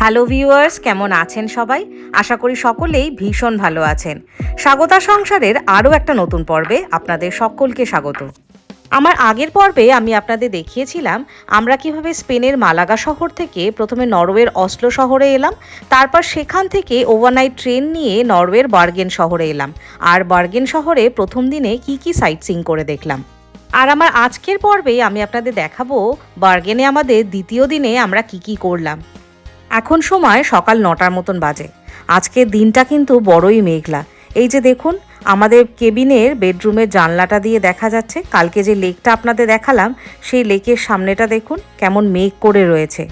Hello viewers, কেমন আছেন সবাই? আশা করি সকলেই ভীষণ ভালো আছেন। স্বাগতা সংসারের আরও একটা নতুন পর্বে আপনাদের সকলকে স্বাগত। আমার আগের পর্বে আমি আপনাদের দেখিয়েছিলাম আমরা কীভাবে স্পেনের মালাগা শহর থেকে প্রথমে নরওয়ের অসলো শহরে এলাম, তারপর সেখান থেকে ওভারনাইট ট্রেন নিয়ে নরওয়ের বার্গেন শহরে এলাম, আর বার্গেন শহরে প্রথম দিনে কি কি সাইট সিং করে দেখলাম। আর আমার আজকের পর্বে আমি আপনাদের দেখাবো বার্গেনে আমাদের দ্বিতীয় দিনে আমরা কি কি করলাম। এখন সময় সকাল নটার মতন বাজে। আজকের দিনটা কিন্তু বড়ই মেঘলা। এই যে দেখুন, আমাদের কেবিনের বেডরুমের জানলাটা দিয়ে দেখা যাচ্ছে। কালকে যে লেকটা আপনাদের দেখালাম, সেই লেকের সামনেটা দেখুন, কেমন মেঘ করে রয়েছে।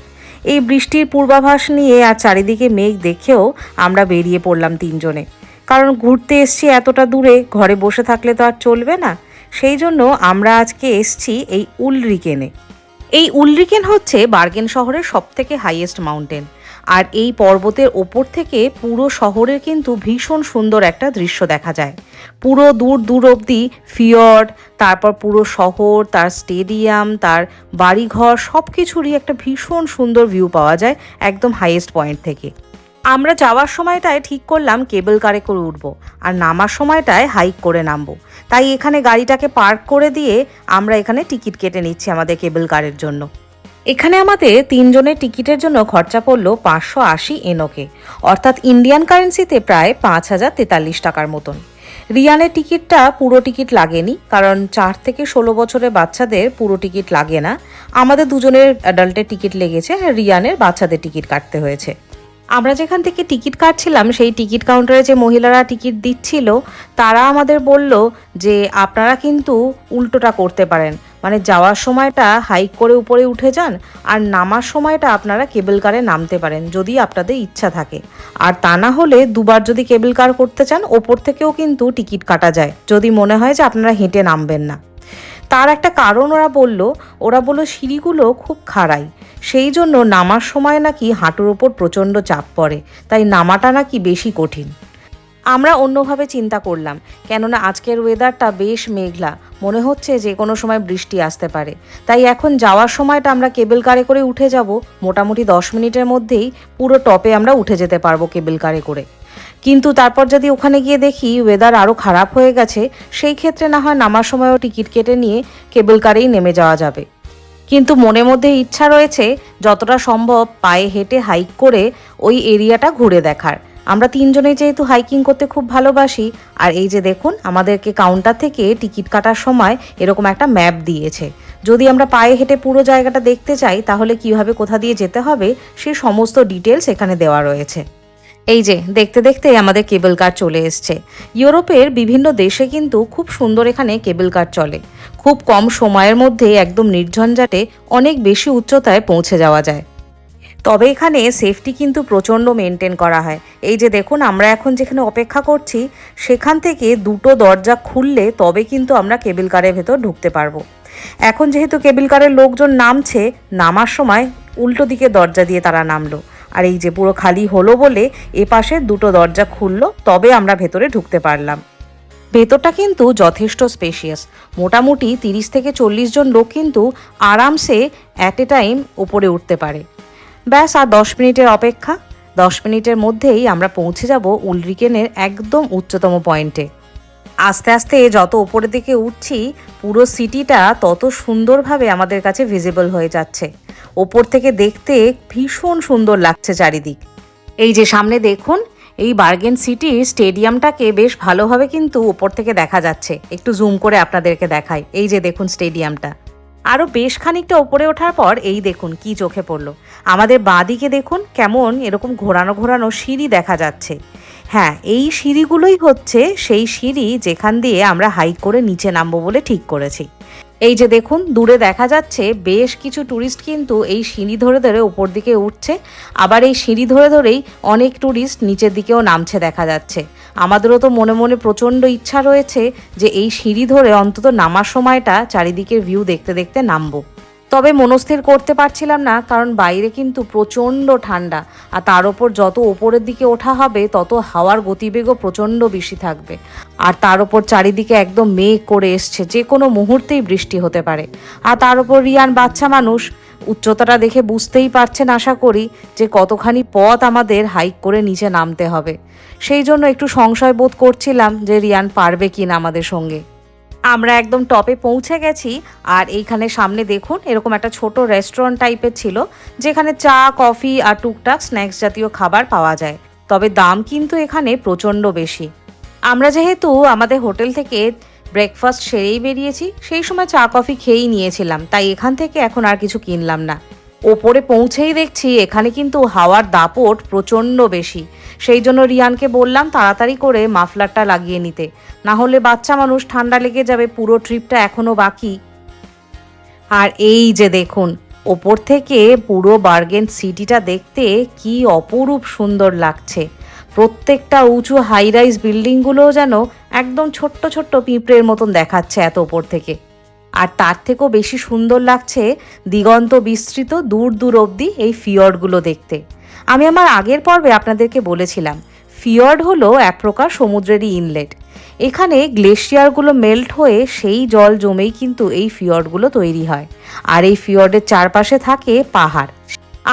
এই বৃষ্টির পূর্বাভাস নিয়ে আর চারিদিকে মেঘ দেখেও আমরা বেরিয়ে পড়লাম তিনজনে। কারণ ঘুরতে এসছি এতটা দূরে, ঘরে বসে থাকলে তো আর চলবে না। সেই জন্য আমরা আজকে এসছি এই উলরিকেনে। এই উলরিকেন হচ্ছে বার্গেন শহরের সবথেকে হাইয়েস্ট মাউন্টেন আর এই পর্বতের ওপর থেকে পুরো শহরের কিন্তু ভীষণ সুন্দর একটা দৃশ্য দেখা যায়। পুরো দূর দূর অবধি ফিয়র্ড, তারপর পুরো শহর, তার স্টেডিয়াম, তার বাড়িঘর সব কিছুরই একটা ভীষণ সুন্দর ভিউ পাওয়া যায় একদম হাইয়েস্ট পয়েন্ট থেকে। আমরা যাওয়ার সময়টায় ঠিক করলাম কেবল কারে করে উঠবো, আর নামার সময়টায় হাইক করে নামবো। তাই এখানে গাড়িটাকে পার্ক করে দিয়ে আমরা এখানে টিকিট কেটে নিচ্ছি আমাদের কেবল কারের জন্য। এখানে আমাদের তিনজনের টিকিটের জন্য খরচা পড়ল পাঁচশো আশি এনোকে অর্থাৎ ইন্ডিয়ান কারেন্সিতে প্রায় পাঁচ হাজার তেতাল্লিশ টাকার মতন। রিয়ানের টিকিটটা পুরো টিকিট লাগেনি, কারণ চার থেকে ষোলো বছরের বাচ্চাদের পুরো টিকিট লাগে না। আমাদের দুজনের অ্যাডাল্টের টিকিট লেগেছে রিয়ানের বাচ্চাদের টিকিট কাটতে হয়েছে। আমরা যেখান থেকে টিকিট কাটছিলাম, সেই টিকিট কাউন্টারে যে মহিলারা টিকিট দিচ্ছিল, তারা আমাদের বলল যে আপনারা কিন্তু উল্টোটা করতে পারেন। মানে যাওয়ার সময়টা হাইক করে উপরে উঠে যান, আর নামার সময়টা আপনারা কেবল কারে নামতে পারেন, যদি আপনাদের ইচ্ছা থাকে। আর তা না হলে দুবার যদি কেবল কার করতে চান, ওপর থেকেও কিন্তু টিকিট কাটা যায়। যদি মনে হয় যে আপনারা হেঁটে নামবেন না। তার একটা কারণ ওরা বলল ওরা বলল সিঁড়িগুলো খুব খাড়াই। সেই জন্য নামার সময় নাকি হাঁটুর ওপর প্রচণ্ড চাপ পড়ে, তাই নামাটা নাকি বেশি কঠিন। আমরা অন্যভাবে চিন্তা করলাম, কেননা আজকের ওয়েদারটা বেশ মেঘলা, মনে হচ্ছে যে কোনো সময় বৃষ্টি আসতে পারে। তাই এখন যাওয়ার সময়টা আমরা কেবল কারে করে উঠে যাব, মোটামুটি দশ মিনিটের মধ্যেই পুরো টপে আমরা উঠে যেতে পারব কেবল কারে করে। কিন্তু তারপর যদি ওখানে গিয়ে দেখি ওয়েদার আরও খারাপ হয়ে গেছে, সেই ক্ষেত্রে না হয় নামার সময়ও টিকিট কেটে নিয়ে কেবল কারেই নেমে যাওয়া যাবে। কিন্তু মনের মধ্যে ইচ্ছা রয়েছে, যতটা সম্ভব পায়ে হেঁটে হাইক করে ওই এরিয়াটা ঘুরে দেখার। আমরা তিনজনেই যেহেতু হাইকিং করতে খুব ভালোবাসি, আর এই যে দেখুন, আমাদেরকে কাউন্টার থেকে টিকিট কাটার সময় এরকম একটা ম্যাপ দিয়েছে। যদি আমরা পায়ে হেঁটে পুরো জায়গাটা দেখতে চাই, তাহলে কীভাবে কোথা দিয়ে যেতে হবে, সে সমস্ত ডিটেলস এখানে দেওয়া রয়েছে। এই যে, দেখতে দেখতে আমাদের কেবল কার চলে এসছে। ইউরোপের বিভিন্ন দেশে কিন্তু খুব সুন্দর এখানে কেবল কার চলে। খুব কম সময়ের মধ্যে একদম নির্ঝঞ্ঝাটে অনেক বেশি উচ্চতায় পৌঁছে যাওয়া যায়। তবে এখানে সেফটি কিন্তু প্রচণ্ড মেনটেন করা হয়। এই যে দেখুন, আমরা এখন যেখানে অপেক্ষা করছি, সেখান থেকে দুটো দরজা খুললে তবে কিন্তু আমরা কেবিল কারের ভেতর ঢুকতে পারব। এখন যেহেতু কেবিল কারের লোকজন নামছে, নামার সময় উল্টো দিকে দরজা দিয়ে তারা নামলো। আর এই যে পুরো খালি হলো বলে এ পাশে দুটো দরজা খুললো, তবে আমরা ভেতরে ঢুকতে পারলাম। ভেতরটা কিন্তু যথেষ্ট স্পেশিয়াস মোটামুটি তিরিশ থেকে চল্লিশ জন লোক কিন্তু আরামসে অ্যাট এ টাইম ওপরে উঠতে পারে। ব্যাস, আর দশ মিনিটের অপেক্ষা। দশ মিনিটের মধ্যেই আমরা পৌঁছে যাব উলরিকেনের একদম উচ্চতম পয়েন্টে আস্তে আস্তে যত ওপরের দিকে উঠছি, পুরো সিটিটা তত সুন্দরভাবে আমাদের কাছে ভিজিবল হয়ে যাচ্ছে। ওপর থেকে দেখতে ভীষণ সুন্দর লাগছে চারিদিক। এই যে সামনে দেখুন, এই বার্গেন সিটির স্টেডিয়ামটাকে বেশ ভালোভাবে কিন্তু ওপর থেকে দেখা যাচ্ছে। একটু জুম করে আপনাদেরকে দেখাই। এই যে দেখুন স্টেডিয়ামটা আরও বেশ খানিকটা ওপরে ওঠার পর এই দেখুন কি চোখে পড়ল। আমাদের বাঁদিকে দেখুন, কেমন এরকম ঘোরানো ঘোরানো সিঁড়ি দেখা যাচ্ছে। হ্যাঁ এই সিঁড়িগুলোই হচ্ছে সেই সিঁড়ি যেখান দিয়ে আমরা হাইক করে নিচে নামবো বলে ঠিক করেছি। এই যে দেখুন, দূরে দেখা যাচ্ছে বেশ কিছু ট্যুরিস্ট কিন্তু এই সিঁড়ি ধরে ধরে উপর দিকে উঠছে। আবার এই সিঁড়ি ধরে ধরেই অনেক ট্যুরিস্ট নিচের দিকেও নামছে দেখা যাচ্ছে। আমাদেরও তো মনে মনে প্রচণ্ড ইচ্ছা রয়েছে যে এই সিঁড়ি ধরে অন্তত নামার সময়টা চারিদিকের ভিউ দেখতে দেখতে নামবো। তবে মনস্থির করতে পারছিলাম না, কারণ বাইরে কিন্তু প্রচণ্ড ঠান্ডা। আর তার ওপর যত ওপরের দিকে ওঠা হবে, তত হাওয়ার গতিবেগও প্রচণ্ড বেশি থাকবে। আর তার ওপর চারিদিকে একদম মেঘ করে এসছে, যে কোনো মুহূর্তেই বৃষ্টি হতে পারে। আর তার ওপর রিয়ান বাচ্চা মানুষ, উচ্চতাটা দেখে বুঝতেই পারছেন আশা করি, যে কতখানি পথ আমাদের হাইক করে নিচে নামতে হবে। সেই জন্য একটু সংশয় বোধ করছিলাম যে রিয়ান পারবে কি না আমাদের সঙ্গে। আমরা একদম টপে পৌঁছে গেছি। আর এইখানে সামনে দেখুন, এরকম একটা ছোট রেস্টুরেন্ট টাইপের ছিল, যেখানে চা, কফি আর টুকটাক স্ন্যাক্স জাতীয় খাবার পাওয়া যায়। তবে দাম কিন্তু এখানে প্রচণ্ড বেশি। আমরা যেহেতু আমাদের হোটেল থেকে ব্রেকফাস্ট সেরেই বেরিয়েছি, সেই সময় চা, কফি খেয়েই নিয়েছিলাম, তাই এখান থেকে এখন আর কিছু কিনলাম না। ওপরে পৌঁছেই দেখছি এখানে কিন্তু হাওয়ার দাপট প্রচণ্ড বেশি। সেই জন্য রিয়ানকে বললাম তাড়াতাড়ি করে মাফলারটা লাগিয়ে নিতে। না হলে বাচ্চা মানুষ ঠান্ডা লেগে যাবে, পুরো ট্রিপটা এখনও বাকি। আর এই যে দেখুন, ওপর থেকে পুরো বার্গেন সিটিটা দেখতে কি অপরূপ সুন্দর লাগছে। প্রত্যেকটা উঁচু হাই রাইজ বিল্ডিংগুলোও যেন একদম ছোট্ট ছোট্ট পিঁপড়ের মতন দেখাচ্ছে এত ওপর থেকে। আর তার থেকেও বেশি সুন্দর লাগছে দিগন্ত বিস্তৃত দূর দূর অবধি এই ফিয়র্ডগুলো দেখতে। আমি আমার আগের পর্বে আপনাদেরকে বলেছিলাম, ফিয়র্ড হলো এক প্রকার সমুদ্রেরই ইনলেট। এখানে গ্লেশিয়ারগুলো মেল্ট হয়ে সেই জল জমেই কিন্তু এই ফিয়র্ডগুলো তৈরি হয়। আর এই ফিয়র্ডের চারপাশে থাকে পাহাড়।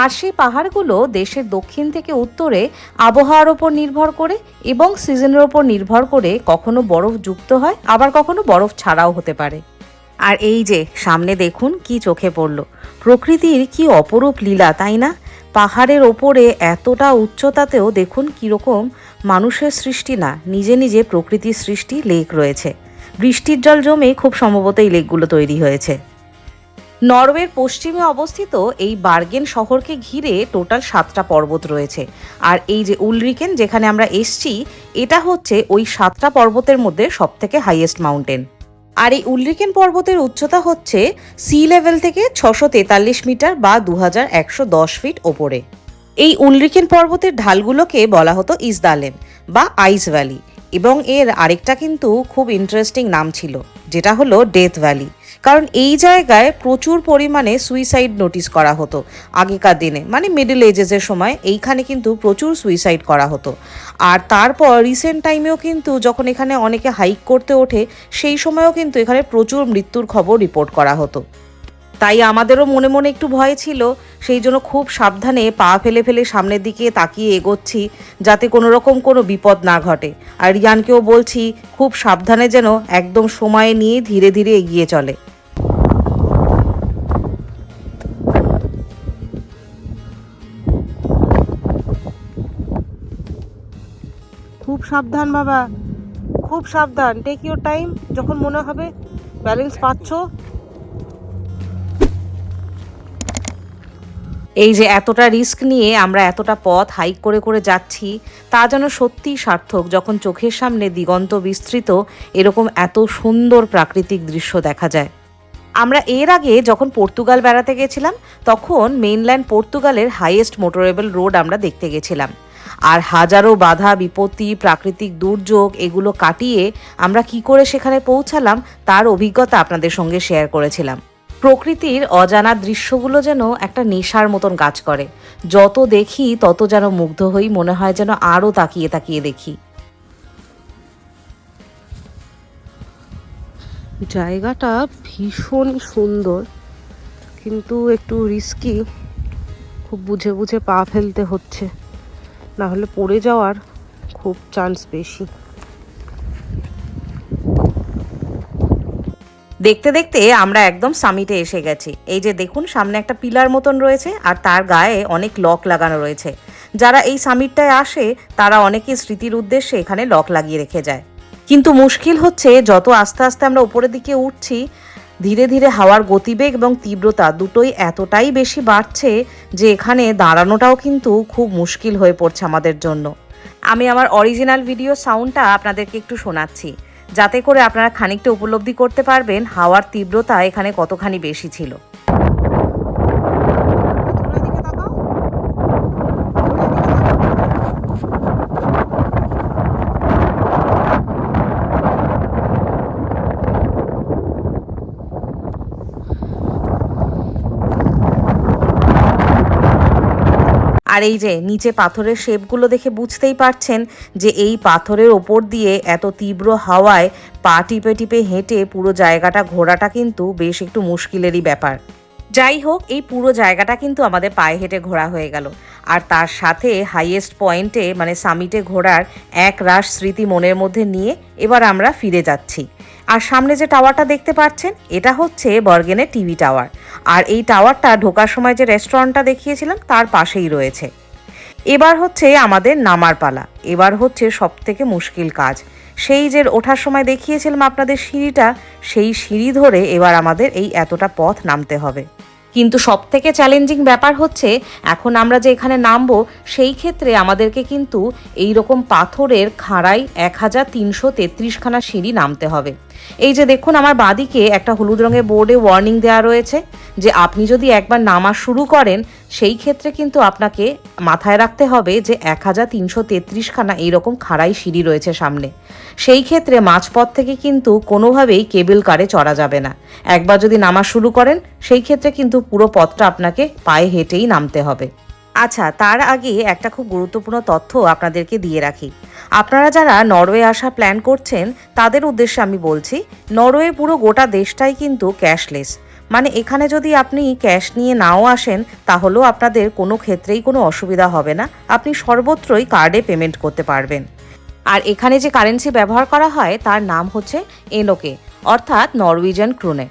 আর সেই পাহাড়গুলো দেশের দক্ষিণ থেকে উত্তরে আবহাওয়ার ওপর নির্ভর করে এবং সিজনের ওপর নির্ভর করে কখনো বরফ যুক্ত হয়, আবার কখনো বরফ ছাড়াও হতে পারে। আর এই যে, সামনে দেখুন কি চোখে পড়ল। প্রকৃতির কি অপরূপ লীলা, তাই না? পাহাড়ের ওপরে এতটা উচ্চতাতেও দেখুন কীরকম মানুষের সৃষ্টি না, নিজে নিজে প্রকৃতির সৃষ্টি লেক রয়েছে। বৃষ্টির জল জমে খুব সম্ভবত এই লেকগুলো তৈরি হয়েছে। নরওয়ের পশ্চিমে অবস্থিত এই বার্গেন শহরকে ঘিরে টোটাল সাতটা পর্বত রয়েছে। আর এই যে উলরিকেন যেখানে আমরা এসছি, এটা হচ্ছে ওই সাতটা পর্বতের মধ্যে সবথেকে হাইয়েস্ট মাউন্টেন আর এই উল্লেখেন পর্বতের উচ্চতা হচ্ছে সি লেভেল থেকে ছশো তেতাল্লিশ মিটার বা দু হাজার একশো দশ ফিট ওপরে। এই উল্লেখেন পর্বতের ঢালগুলোকে বলা হতো ইসদালেন বা আইস ভ্যালি এবং এর আরেকটা কিন্তু খুব ইন্টারেস্টিং নাম ছিল, যেটা হলো ডেথ ভ্যালি। কারণ এই জায়গায় প্রচুর পরিমাণে সুইসাইড নোটিস করা হতো আগেকার দিনে। মানে মিডল এজেসের সময় এইখানে কিন্তু প্রচুর সুইসাইড করা হতো। আর তারপর রিসেন্ট টাইমেও কিন্তু যখন এখানে অনেকে হাইক করতে ওঠে, সেই সময়ও কিন্তু এখানে প্রচুর মৃত্যুর খবর রিপোর্ট করা হতো। তাই আমাদেরও মনে মনে একটু ভয় ছিল, সেই জন্য খুব সাবধানে পা ফেলে ফেলে সামনের দিকে তাকিয়ে এগোচ্ছি যাতে কোনো রকম কোনো বিপদ না ঘটে। আর রিয়ানকেও বলছি, খুব সাবধানে যেন একদম সময় নিয়ে ধীরে ধীরে এগিয়ে চলে। সাবধান বাবা। খুব সাবধান। টেক ইউর টাইম যখন মনে হবে ব্যালেন্স পাচ্ছ। এই যে এতটা রিস্ক নিয়ে আমরা এতটা পথ হাইক করে করে যাচ্ছি, তা যেন সত্যিই সার্থক। যখন চোখের সামনে দিগন্ত বিস্তৃত, এরকম এত সুন্দর প্রাকৃতিক দৃশ্য দেখা যায়। আমরা এর আগে যখন পর্তুগাল বেড়াতে গেছিলাম, তখন মেইনল্যান্ড পর্তুগালের হাইয়েস্ট মোটরেবল রোড আমরা দেখতে গেছিলাম। আর হাজারো বাধা, বিপত্তি, প্রাকৃতিক দুর্যোগ, এগুলো কাটিয়ে আমরা কি করে সেখানে পৌঁছালাম তার অভিজ্ঞতা আপনাদের সঙ্গে শেয়ার করেছিলাম। প্রকৃতির অজানা দৃশ্যগুলো যেন একটা নেশার মতন কাজ করে। যত দেখি, তত যেন মুগ্ধ হই, মনে হয় যেন আরও তাকিয়ে তাকিয়ে দেখি। জায়গাটা ভীষণ সুন্দর, কিন্তু একটু রিস্কি খুব বুঝে বুঝে পা ফেলতে হচ্ছে। না হলে পড়ে যাওয়ার খুব চান্স বেশি। দেখতে দেখতে আমরা একদম সামিটে এসে গেছি। এই যে দেখুন, সামনে একটা পিলার মতন রয়েছে আর তার গায়ে অনেক লক লাগানো রয়েছে। যারা এই সামিটটায় আসে, তারা অনেকে স্মৃতির উদ্দেশ্যে এখানে লক লাগিয়ে রেখে যায়। কিন্তু মুশকিল হচ্ছে, যত আস্তে আস্তে আমরা উপরের দিকে উঠছি ধীরে ধীরে হাওয়ার গতিবেগ এবং তীব্রতা দুটোই এতটাই বেশি বাড়ছে যে এখানে দাঁড়ানোটাও কিন্তু খুব মুশকিল হয়ে পড়ছে আমাদের জন্য। আমি আমার অরিজিনাল ভিডিও সাউন্ডটা আপনাদেরকে একটু শোনাচ্ছি। যাতে করে আপনারা খানিকটা উপলব্ধি করতে পারবেন হাওয়ার তীব্রতা এখানে কতখানি বেশি ছিল। আর এই যে নিচে পাথরের শেপগুলো দেখে বুঝতেই পারছেন যে এই পাথরের ওপর দিয়ে এত তীব্র হাওয়ায় পা টিপে টিপে হেঁটে পুরো জায়গাটা ঘোরাটা কিন্তু বেশ একটু মুশকিলেরই ব্যাপার। যাই হোক, এই পুরো জায়গাটা কিন্তু আমাদের পায়ে হেঁটে ঘোরা হয়ে গেল। আর তার সাথে হাইয়েস্ট পয়েন্টে মানে সামিটে ঘোরার এক রাশ স্মৃতি মনের মধ্যে নিয়ে এবার আমরা ফিরে যাচ্ছি। আর সামনে যে টাওয়ারটা দেখতে পাচ্ছেন, এটা হচ্ছে বর্গেনের টিভি টাওয়ার। আর এই টাওয়ারটা ঢোকার সময় যে রেস্টুরেন্টটা দেখিয়েছিলাম, তার পাশেই রয়েছে। এবার হচ্ছে আমাদের নামার পালা। এবার হচ্ছে সব থেকে মুশকিল কাজ। সেই যে ওঠার সময় দেখিয়েছিলাম আপনাদের সিঁড়িটা, সেই সিঁড়ি ধরে এবার আমাদের এই এতটা পথ নামতে হবে। কিন্তু সব থেকে চ্যালেঞ্জিং ব্যাপার হচ্ছে, এখন আমরা যে এখানে নামবো, সেই ক্ষেত্রে আমাদেরকে কিন্তু এই রকম পাথরের খাড়াই এক হাজার তিনশো তেত্রিশখানা সিঁড়ি নামতে হবে। এই যে দেখুন, আমার বাদিকে একটা হলুদ রঙের বোর্ডে ওয়ার্নিং দেওয়া রয়েছে যে আপনি যদি একবার নামা শুরু করেন, সেই ক্ষেত্রে কিন্তু আপনাকে মাথায় রাখতে হবে যে এক হাজার তিনশো তেত্রিশখানা এইরকম খাড়াই সিঁড়ি রয়েছে সামনে। সেই ক্ষেত্রে মাঝপথ থেকে কিন্তু কোনোভাবেই কেবল কারে চড়া যাবে না। একবার যদি নামা শুরু করেন, সেই ক্ষেত্রে কিন্তু পুরো পথটা আপনাকে পায়ে হেঁটেই নামতে হবে। আচ্ছা তার আগে একটা খুব গুরুত্বপূর্ণ তথ্য আপনাদেরকে দিয়ে রাখি। আপনারা যারা নরওয়ে আসা প্ল্যান করছেন, তাদের উদ্দেশ্যে আমি বলছি, নরওয়ে পুরো গোটা দেশটাই কিন্তু ক্যাশলেস মানে এখানে যদি আপনি ক্যাশ নিয়ে নাও আসেন, তাহলেও আপনাদের কোনো ক্ষেত্রেই কোনো অসুবিধা হবে না। আপনি সর্বত্রই কার্ডে পেমেন্ট করতে পারবেন। আর এখানে যে কারেন্সি ব্যবহার করা হয়, তার নাম হচ্ছে এনোকে অর্থাৎ নরওয়েজিয়ান ক্রুনে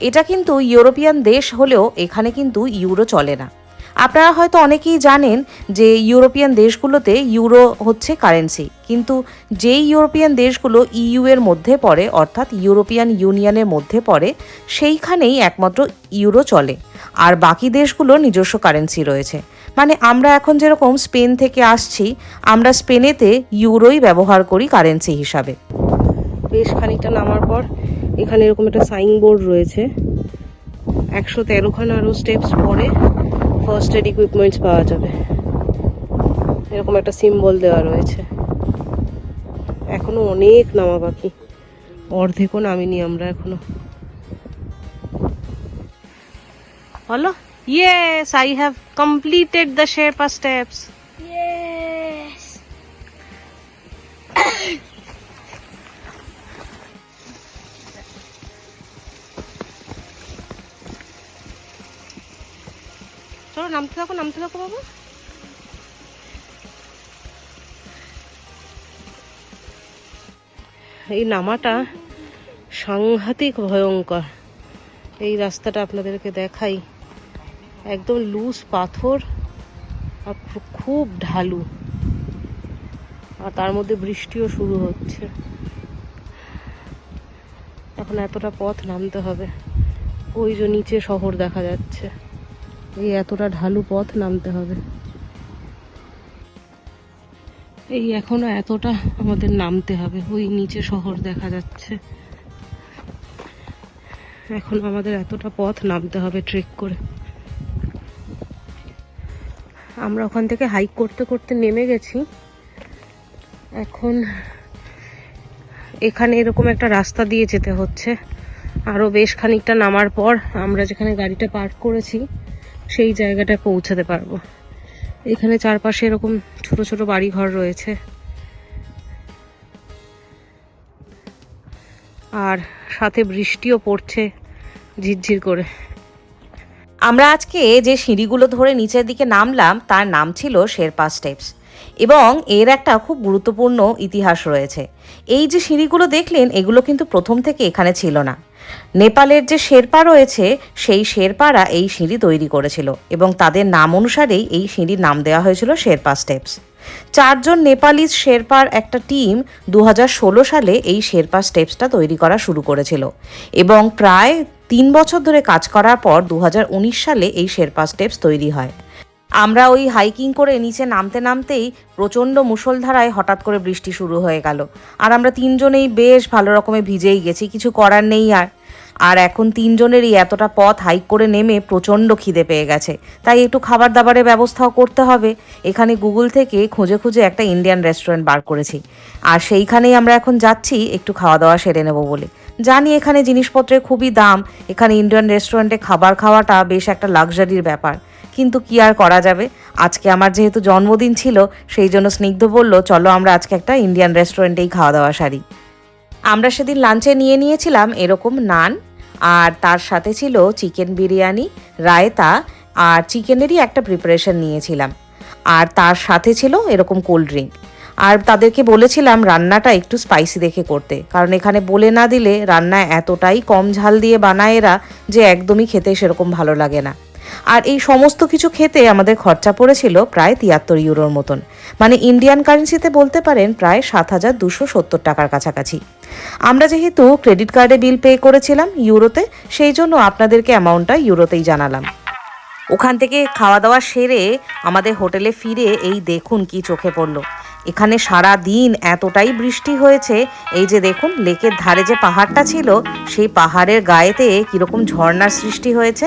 এটা কিন্তু ইউরোপিয়ান দেশ হলেও এখানে কিন্তু ইউরো চলে না। আপনারা হয়তো অনেকেই জানেন যে ইউরোপিয়ান দেশগুলোতে ইউরো হচ্ছে কারেন্সি, কিন্তু যেই ইউরোপিয়ান দেশগুলো ইইউ এর মধ্যে পড়ে, অর্থাৎ ইউরোপিয়ান ইউনিয়নের মধ্যে পড়ে, সেইখানেই একমাত্র ইউরো চলে। আর বাকি দেশগুলো নিজস্ব কারেন্সি রয়েছে। মানে আমরা এখন যেরকম স্পেন থেকে আসছি, আমরা স্পেনেতে ইউরোই ব্যবহার করি কারেন্সি হিসাবে। বেশ খানিকটা নামার পর এখানে এরকম একটা সাইনবোর্ড রয়েছে। একশো তেরোখানা আরও স্টেপস পরে ফার্স্ট এড ইকুইপমেন্টস পাওয়া যাবে। এরকম একটা সিম্বল দেওয়া রয়েছে। এখনও অনেক নামা বাকি। অর্ধেকও নামিনি আমরা এখনও। বলো? Yes I have completed the Sherpa steps Yes. চলো নামতে থাকো নামতে থাকো বাবা। এই নামাটা সাংঘাতিক ভয়ঙ্কর। এই রাস্তাটা আপনাদেরকে দেখাই। একদম লুজ পাথর আর খুব ঢালু। আর তার মধ্যে বৃষ্টিও শুরু হচ্ছে। এখন এতটা পথ নামতে হবে। ওই যে নিচে শহর দেখা যাচ্ছে। এই এতটা ঢালু পথ নামতে হবে। এই এখনও এতটা আমাদের নামতে হবে। ওই নিচে শহর দেখা যাচ্ছে। এখন আমাদের এতটা পথ নামতে হবে ট্রেক করে। আমরা ওখান থেকে হাইক করতে করতে নেমে গেছি। এখন এখানে এরকম একটা রাস্তা দিয়ে যেতে হচ্ছে। আরও বেশ খানিকটা নামার পর আমরা যেখানে গাড়িটা পার্ক করেছি সেই জায়গাটায় পৌঁছাতে পারব। এখানে চারপাশে এরকম ছোট ছোট বাড়ি ঘর রয়েছে। আর সাথে বৃষ্টিও পড়ছে ঝিরঝির করে। আমরা আজকে যে সিঁড়িগুলো ধরে নিচের দিকে নামলাম, তার নাম ছিল শেরপা স্টেপস। এবং এর একটা খুব গুরুত্বপূর্ণ ইতিহাস রয়েছে। এই যে সিঁড়িগুলো দেখলেন, এগুলো কিন্তু প্রথম থেকে এখানে ছিল না। নেপালের যে শেরপা রয়েছে, সেই শেরপারা এই সিঁড়ি তৈরি করেছিল এবং তাদের নাম অনুসারেই এই সিঁড়ির নাম দেওয়া হয়েছিল শেরপা স্টেপস। চারজন নেপালি শেরপার একটা টিম দু হাজার ষোলো সালে এই শেরপা স্টেপসটা তৈরি করা শুরু করেছিল এবং প্রায় তিন বছর ধরে কাজ করার পর দু হাজার উনিশ সালে এই শেরপা স্টেপস তৈরি হয়। আমরা ওই হাইকিং করে নিচে নামতে নামতেই প্রচণ্ড মুষলধারায় হঠাৎ করে বৃষ্টি শুরু হয়ে গেল। আর আমরা তিনজনেই বেশ ভালো রকমে ভিজেই গেছি, কিছু করার নেই আর। আর এখন তিনজনেরই এতটা পথ হাইক করে নেমে প্রচণ্ড খিদে পেয়ে গেছে। তাই একটু খাবার দাবারের ব্যবস্থাও করতে হবে। এখানে গুগল থেকে খুঁজে খুঁজে একটা ইন্ডিয়ান রেস্টুরেন্ট বার করেছি। আর সেইখানেই আমরা এখন যাচ্ছি, একটু খাওয়া দাওয়া সেরে নেব বলে। জানি এখানে জিনিসপত্রের খুবই দাম, এখানে ইন্ডিয়ান রেস্টুরেন্টে খাবার খাওয়াটা বেশ একটা লাক্সারির ব্যাপার। কিন্তু কি আর করা যাবে? আজকে আমার যেহেতু জন্মদিন ছিল, সেই জন্য স্নিগ্ধ বলল, চলো আমরা আজকে একটা ইন্ডিয়ান রেস্টুরেন্টেই খাওয়া দাওয়া সারি। আমরা সেদিন লাঞ্চে নিয়ে নিয়েছিলাম এরকম নান, আর তার সাথে ছিল চিকেন বিরিয়ানি, রায়তা, আর চিকেনেরই একটা প্রিপারেশন নিয়েছিলাম। আর তার সাথে ছিল এরকম কোল্ড ড্রিঙ্ক আর তাদেরকে বলেছিলাম, রান্নাটা একটু স্পাইসি দেখে করতে। কারণ এখানে বলে না দিলে রান্না এতটাই কম ঝাল দিয়ে বানায় এরা, যে একদমই খেতে সেরকম ভালো লাগে না। আর এই সমস্ত কিছু খেতে আমাদের খরচা পড়েছিল প্রায় তিয়াত্তর ইউরোর মতন। মানে ইন্ডিয়ান কারেন্সিতে বলতে পারেন প্রায় সাত হাজার দুশো সত্তর টাকার কাছাকাছি। আমরা যেহেতু ক্রেডিট কার্ডে বিল পে করেছিলাম ইউরোতে, সেই জন্য আপনাদেরকে অ্যামাউন্টটা ইউরোতেই জানালাম। ওখান থেকে খাওয়া দাওয়া সেরে আমাদের হোটেলে ফিরে এই দেখুন কি চোখে পড়ল। এখানে সারা দিন এতটাই বৃষ্টি হয়েছে, এই যে দেখুন লেকের ধারে যে পাহাড়টা ছিল, সেই পাহাড়ের গায়েতে কীরকম ঝর্ণার সৃষ্টি হয়েছে।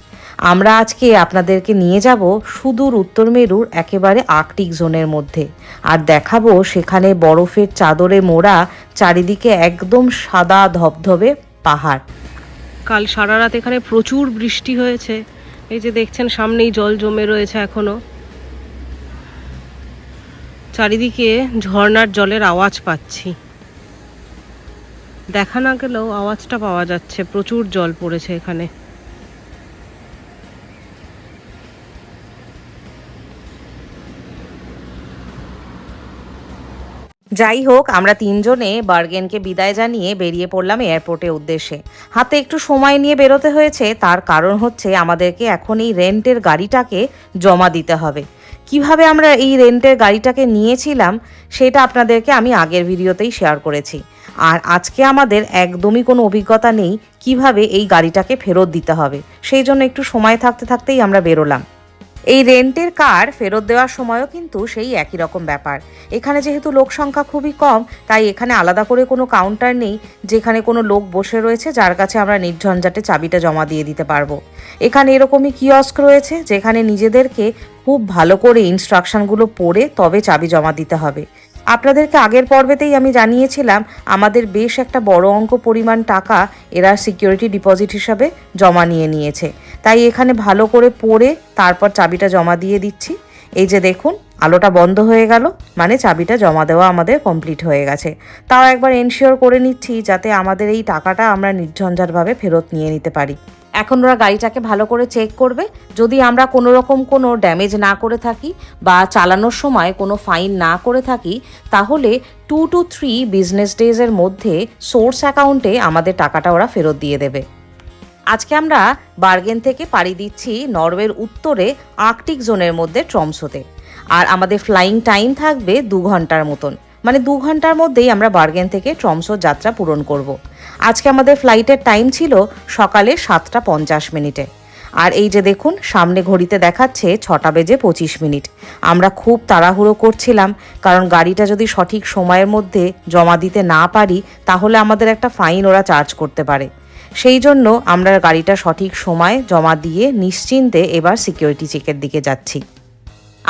আমরা আজকে আপনাদেরকে নিয়ে যাব সুদূর উত্তর মেরুর একেবারে আর্কটিক জোনের মধ্যে। আর দেখাবো সেখানে বরফের চাদরে মোড়া চারিদিকে একদম সাদা ধবধবে পাহাড়। কাল সারা রাত এখানে প্রচুর বৃষ্টি হয়েছে। এই যে দেখছেন, সামনেই জল জমে রয়েছে এখনও। চারিদিকে ঝর্ণার জলের আওয়াজ পাচ্ছি। দেখা না গেলেও আওয়াজটা পাওয়া যাচ্ছে। প্রচুর জল পড়েছে এখানে। যাই হোক আমরা তিনজনে বার্গেনকে বিদায় জানিয়ে বেরিয়ে পড়লাম এয়ারপোর্টের উদ্দেশ্যে। হাতে একটু সময় নিয়ে বেরোতে হয়েছে, তার কারণ হচ্ছে আমাদেরকে এখন এই রেন্টের গাড়িটাকে জমা দিতে হবে। কীভাবে আমরা এই রেন্টের গাড়িটাকে নিয়েছিলাম, সেটা আপনাদেরকে আমি আগের ভিডিওতেই শেয়ার করেছি। আর আজকে আমাদের একদমই কোনো অভিজ্ঞতা নেই, কীভাবে এই গাড়িটাকে ফেরত দিতে হবে। সেই জন্য একটু সময় থাকতে থাকতেই আমরা বেরোলাম। এই রেন্টের কার ফেরত দেওয়ার সময়ও কিন্তু সেই একই রকম ব্যাপার। এখানে যেহেতু লোক সংখ্যা খুবই কম, তাই এখানে আলাদা করে কোনো কাউন্টার নেই, যেখানে কোনো লোক বসে রয়েছে, যার কাছে আমরা নির্ঝঞ্ঝাটে চাবিটা জমা দিয়ে দিতে পারব। এখানে এরকমই কিয়স্ক রয়েছে, যেখানে নিজেদেরকে খুব ভালো করে ইনস্ট্রাকশনগুলো পড়ে তবে চাবি জমা দিতে হবে। আপনাদেরকে আগের পর্বেতেই আমি জানিয়েছিলাম, আমাদের বেশ একটা বড় অঙ্ক পরিমাণ টাকা এরা সিকিউরিটি ডিপোজিট হিসাবে জমা নিয়ে নিয়েছে। তাই এখানে ভালো করে পড়ে তারপর চাবিটা জমা দিয়ে দিচ্ছি। এই যে দেখুন, আলোটা বন্ধ হয়ে গেল মানে চাবিটা জমা দেওয়া আমাদের কমপ্লিট হয়ে গেছে। তাও একবার এনশিওর করে নিচ্ছি যাতে আমাদের এই টাকাটা আমরা নির্ঝঞ্ঝাটভাবে ফেরত নিয়ে নিতে পারি। এখন ওরা গাড়িটাকে ভালো করে চেক করবে। যদি আমরা কোনো রকম কোনো ড্যামেজ না করে থাকি বা চালানোর সময় কোনো ফাইন না করে থাকি, তাহলে টু টু থ্রি বিজনেস ডেজের মধ্যে সোর্স অ্যাকাউন্টে আমাদের টাকাটা ওরা ফেরত দিয়ে দেবে। আজকে আমরা বার্গেন থেকে পাড়ি দিচ্ছি নরওয়ের উত্তরে আর্কটিক জোনের মধ্যে ট্রমসোতে আর আমাদের ফ্লাইং টাইম থাকবে দু ঘণ্টার মতন। মানে দু ঘণ্টার মধ্যেই আমরা বার্গেন থেকে ট্রমসোর যাত্রা পূরণ করব। আজকে আমাদের ফ্লাইটের টাইম ছিল সকালে সাতটা পঞ্চাশ মিনিটে। আর এই যে দেখুন, সামনে ঘড়িতে দেখাচ্ছে ছটা বেজে পঁচিশ মিনিট। আমরা খুব তাড়াহুড়ো করছিলাম, কারণ গাড়িটা যদি সঠিক সময়ের মধ্যে জমা দিতে না পারি, তাহলে আমাদের একটা ফাইন ওরা চার্জ করতে পারে। সেই জন্য আমরা গাড়িটা সঠিক সময় জমা দিয়ে নিশ্চিন্তে এবার সিকিউরিটি চেকের দিকে যাচ্ছি।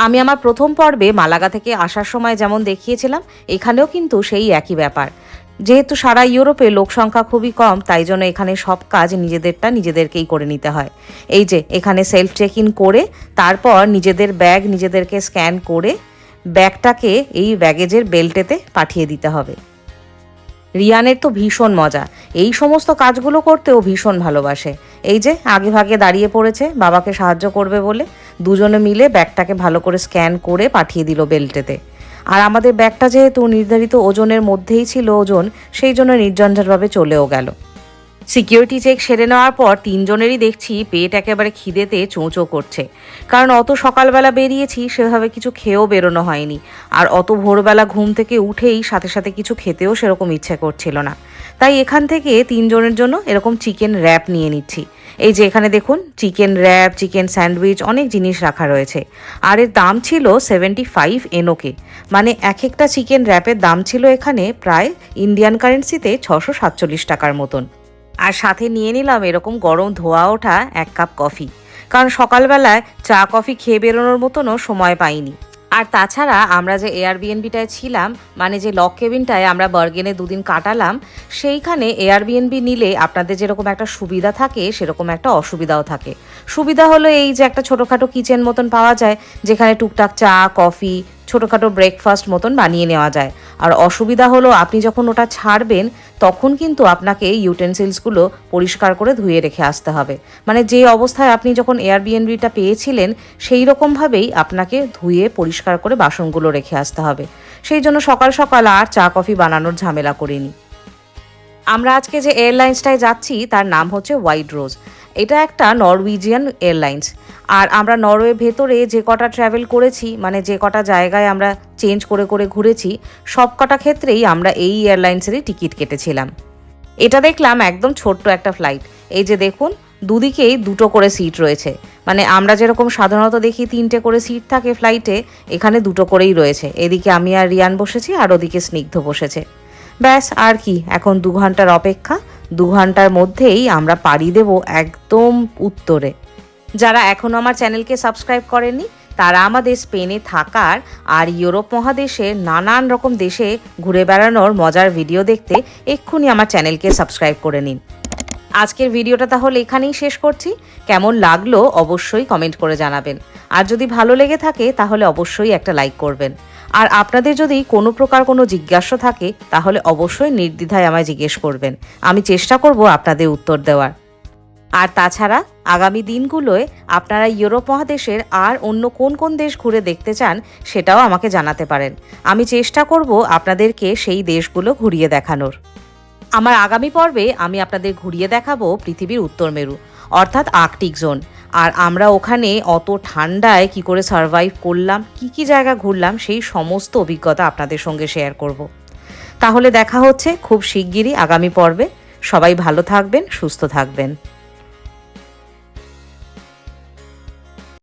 আমি আমার প্রথম পর্বে মালাগা থেকে আসার সময় যেমন দেখিয়েছিলাম, এখানেও কিন্তু সেই একই ব্যাপার। যেহেতু সারা ইউরোপে লোক সংখ্যা খুবই কম, তাই জন্য এখানে সব কাজ নিজেদেরটা নিজেদেরকেই করে নিতে হয়। এই যে, এখানে সেলফ চেক ইন করে, তারপর নিজেদের ব্যাগ নিজেদেরকে স্ক্যান করে, ব্যাগটাকে এই ব্যাগেজের বেল্টেতে পাঠিয়ে দিতে হবে। রিয়ানের তো ভীষণ মজা। এই সমস্ত কাজগুলো করতেও ভীষণ ভালোবাসে। এই যে, আগে ভাগে দাঁড়িয়ে পড়েছে, বাবাকে সাহায্য করবে বলে। দুজনে মিলে ব্যাগটাকে ভালো করে স্ক্যান করে পাঠিয়ে দিল বেল্টেতে। আর আমাদের ব্যাগটা যেহেতু নির্ধারিত ওজনের মধ্যেই ছিল ওজন, সেই জন্য নির্ঝঞ্ঝাটভাবে চলেও গেল। সিকিউরিটি চেক সেরে নেওয়ার পর তিনজনেরই দেখছি পেট একেবারে খিদেতে চোঁচো করছে। কারণ অত সকালবেলা বেরিয়েছি, সেভাবে কিছু খেয়েও বেরোনো হয়নি। আর অত ভোরবেলা ঘুম থেকে উঠেই সাথে সাথে কিছু খেতেও সেরকম ইচ্ছে করছিল না। তাই এখান থেকে তিনজনের জন্য এরকম চিকেন র্যাপ নিয়ে নিচ্ছি। এই যে এখানে দেখুন, চিকেন র্যাপ, চিকেন স্যান্ডউইচ অনেক জিনিস রাখা রয়েছে। আর এর দাম ছিল সেভেন্টি ফাইভ এনোকে মানে এক একটা চিকেন র্যাপের দাম ছিল এখানে প্রায় ইন্ডিয়ান কারেন্সিতে ছশো সাতচল্লিশ টাকার মতন। আর সাথে নিয়ে নিলাম এরকম গরম ধোয়া ওঠা এক কাপ কফি। কারণ সকালবেলায় চা, কফি খেয়ে বেরোনোর মতনও সময় পাইনি। আর তাছাড়া আমরা যে এয়ারবিএনবিটায় ছিলাম মানে যে লক কেবিনটায় আমরা বার্গেনে দুদিন কাটালাম, সেইখানে এয়ারবিএনবি নিলে আপনাদের যেরকম একটা সুবিধা থাকে, সেরকম একটা অসুবিধাও থাকে। সুবিধা হলো এই যে একটা ছোটোখাটো কিচেন মতন পাওয়া যায়, যেখানে টুকটাক চা, কফি, ছোটোখাটো ব্রেকফাস্ট মতন বানিয়ে নেওয়া যায়। আর অসুবিধা হলো আপনি যখন ওটা ছাড়বেন, তখন কিন্তু আপনাকে ইউটেন্সিলসগুলো পরিষ্কার করে ধুয়ে রেখে আসতে হবে। মানে যে অবস্থায় আপনি যখন এয়ারবিএনবিটা পেয়েছিলেন সেই রকমভাবেই আপনাকে ধুয়ে পরিষ্কার করে বাসনগুলো রেখে আসতে হবে। সেই জন্য সকাল সকাল আর চা, কফি বানানোর ঝামেলা করিনি। আমরা আজকে যে এয়ারলাইন্সটায় যাচ্ছি, তার নাম হচ্ছে হোয়াইট রোজ এটা একটা নরওয়েজিয়ান এয়ারলাইন্স। আর আমরা নরওয়ে ভেতরে যে কটা ট্রাভেল করেছি মানে যে কটা জায়গায় আমরা চেঞ্জ করে করে ঘুরেছি, সব কটা ক্ষেত্রেই আমরা এই এয়ারলাইন্সেরই টিকিট কেটেছিলাম। এটা দেখলাম একদম ছোট্ট একটা ফ্লাইট এই যে দেখুন, দুদিকেই দুটো করে সিট রয়েছে। মানে আমরা যেরকম সাধারণত দেখি তিনটে করে সিট থাকে ফ্লাইটে এখানে দুটো করেই রয়েছে। এদিকে আমি আর রিয়ান বসেছি, আর ওদিকে স্নিগ্ধ বসেছে। ব্যাস, আর কি, এখন দু ঘণ্টার অপেক্ষা। দু ঘণ্টার মধ্যেই আমরা পাড়ি দেব একদম উত্তরে। যারা এখনও আমার চ্যানেলকে সাবস্ক্রাইব করেনি তারা আমাদের স্পেনে থাকার আর ইউরোপ মহাদেশে নানান রকম দেশে ঘুরে বেড়ানোর মজার ভিডিও দেখতে এক্ষুনি আমার চ্যানেলকে সাবস্ক্রাইব করে নিন। আজকের ভিডিওটা তাহলে এখানেই শেষ করছি। কেমন লাগল অবশ্যই কমেন্ট করে জানাবেন। আর যদি ভালো লেগে থাকে, তাহলে অবশ্যই একটা লাইক করবেন। আর আপনাদের যদি কোনো প্রকার কোনো জিজ্ঞাসা থাকে, তাহলে অবশ্যই নির্দ্বিধায় আমায় জিজ্ঞেস করবেন। আমি চেষ্টা করব আপনাদের উত্তর দেওয়ার। আর তাছাড়া, আগামী দিনগুলোয় আপনারা ইউরোপ মহাদেশের আর অন্য কোন কোন দেশ ঘুরে দেখতে চান, সেটাও আমাকে জানাতে পারেন। আমি চেষ্টা করব আপনাদেরকে সেই দেশগুলো ঘুরিয়ে দেখানোর। আমার আগামী পর্বে আমি আপনাদের ঘুরিয়ে দেখাবো পৃথিবীর উত্তর মেরু, অর্থাৎ আর্কটিক জোন। আর আমরা ওখানে অত ঠান্ডায় কি করে সার্ভাইভ করলাম, কি কি জায়গা ঘুরলাম, সেই সমস্ত অভিজ্ঞতা আপনাদের সঙ্গে শেয়ার করব। তাহলে দেখা হচ্ছে খুব শিগগিরই আগামী পর্বে। সবাই ভালো থাকবেন, সুস্থ থাকবেন।